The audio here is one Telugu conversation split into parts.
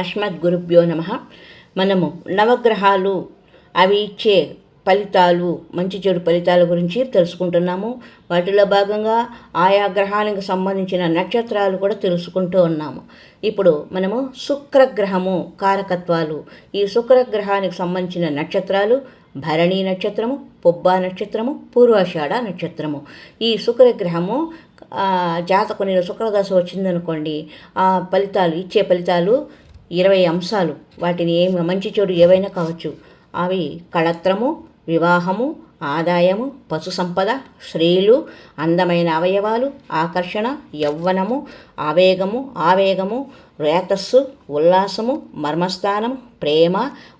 అస్మద్గురుభ్యో నమ. మనము నవగ్రహాలు అవి ఇచ్చే ఫలితాలు మంచి చెడు ఫలితాల గురించి తెలుసుకుంటున్నాము. వాటిలో భాగంగా ఆయా గ్రహానికి సంబంధించిన నక్షత్రాలు కూడా తెలుసుకుంటూ ఉన్నాము. ఇప్పుడు మనము శుక్రగ్రహము కారకత్వాలు. ఈ శుక్రగ్రహానికి సంబంధించిన నక్షత్రాలు భరణి నక్షత్రము పొబ్బా నక్షత్రము పూర్వాషాఢ నక్షత్రము. ఈ శుక్రగ్రహము జాతకుని శుక్రదశ వచ్చిందనుకోండి ఆ ఫలితాలు ఇచ్చే ఫలితాలు ఇరవై అంశాలు. వాటిని ఏమి మంచి చెడు ఏవైనా కావచ్చు. అవి కళత్రము వివాహము ఆదాయము పశు సంపద స్త్రీలు అందమైన అవయవాలు ఆకర్షణ యవ్వనము ఆవేగము ఆవేగము రేతస్సు ఉల్లాసము మర్మస్థానము ప్రేమ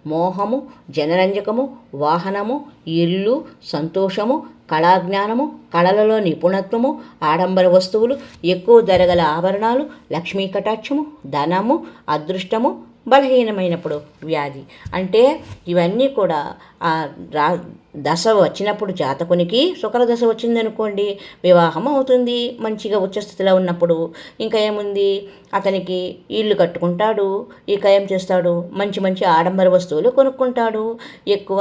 మోహము జనరంజకము వాహనము ఇల్లు సంతోషము కళాజ్ఞానము కళలలో నిపుణత్వము ఆడంబర వస్తువులు ఎక్కువ ధరగల ఆభరణాలు లక్ష్మీ కటాక్షము ధనము అదృష్టము బలహీనమైనప్పుడు వ్యాధి. అంటే ఇవన్నీ కూడా ఆ రా దశ వచ్చినప్పుడు జాతకునికి శుక్రదశ వచ్చిందనుకోండి వివాహం అవుతుంది మంచిగా ఉచ్చస్థితిలో ఉన్నప్పుడు ఇంకా ఏముంది? అతనికి ఇల్లు కట్టుకుంటాడు ఇక ఏం చేస్తాడు మంచి మంచి ఆడంబర వస్తువులు కొనుక్కుంటాడు ఎక్కువ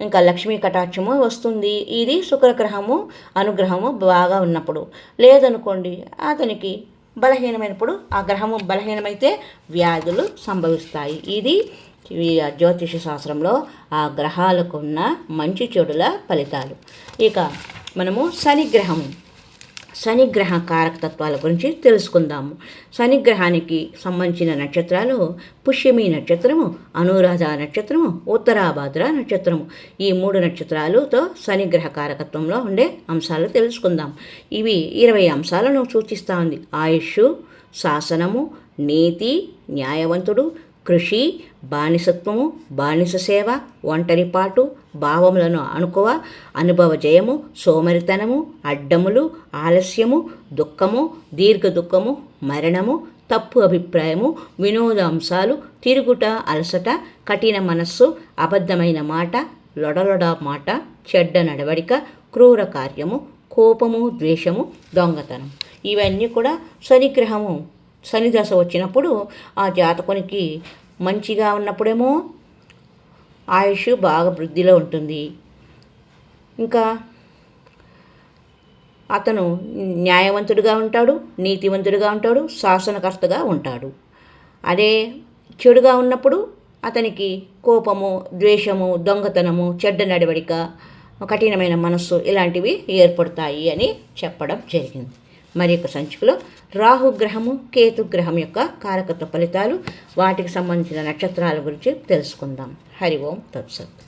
ఇంకా లక్ష్మీ కటాక్షము వస్తుంది. ఇది శుక్రగ్రహము అనుగ్రహము బాగా ఉన్నప్పుడు. లేదనుకోండి అతనికి బలహీనమైనప్పుడు ఆ గ్రహము బలహీనమైతే వ్యాధులు సంభవిస్తాయి. ఇది జ్యోతిష శాస్త్రంలో ఆ గ్రహాలకున్న మంచి చెడుల ఫలితాలు. ఇక మనము శనిగ్రహము శనిగ్రహ కారకతత్వాల గురించి తెలుసుకుందాము. శనిగ్రహానికి సంబంధించిన నక్షత్రాలు పుష్యమి నక్షత్రము అనురాధ నక్షత్రము ఉత్తరాభాద్ర నక్షత్రము. ఈ మూడు నక్షత్రాలతో శనిగ్రహ కారకత్వంలో ఉండే అంశాలు తెలుసుకుందాం. ఇవి ఇరవై అంశాలను సూచిస్తూ ఉంది ఆయుష్ శాసనము నీతి న్యాయవంతుడు కృషి బానిసత్వము బానిస సేవ ఒంటరిపాటు భావములను అనుకువ అనుభవ జయము సోమరితనము అడ్డములు ఆలస్యము దుఃఖము దీర్ఘ దుఃఖము మరణము తప్పు అభిప్రాయము వినోద అంశాలు తిరుగుట అలసట కఠిన మనస్సు అబద్ధమైన మాట లొడలొడ మాట చెడ్డ నడవడిక క్రూర కార్యము కోపము ద్వేషము దొంగతనం. ఇవన్నీ కూడా శనిగ్రహము శనిదశ వచ్చినప్పుడు ఆ జాతకునికి మంచిగా ఉన్నప్పుడేమో ఆయుష్ బాగా వృద్ధిలో ఉంటుంది. ఇంకా అతను న్యాయవంతుడిగా ఉంటాడు నీతివంతుడిగా ఉంటాడు శాసనకర్తగా ఉంటాడు. అదే చెడుగా ఉన్నప్పుడు అతనికి కోపము ద్వేషము దొంగతనము చెడ్డ నడవడిక కఠినమైన మనస్సు ఇలాంటివి ఏర్పడతాయి అని చెప్పడం జరిగింది. మరి యొక్క సంచికలో రాహుగ్రహము కేతుగ్రహం యొక్క కారకత్వ ఫలితాలు వాటికి సంబంధించిన నక్షత్రాల గురించి తెలుసుకుందాం. హరి ఓం తత్సత్.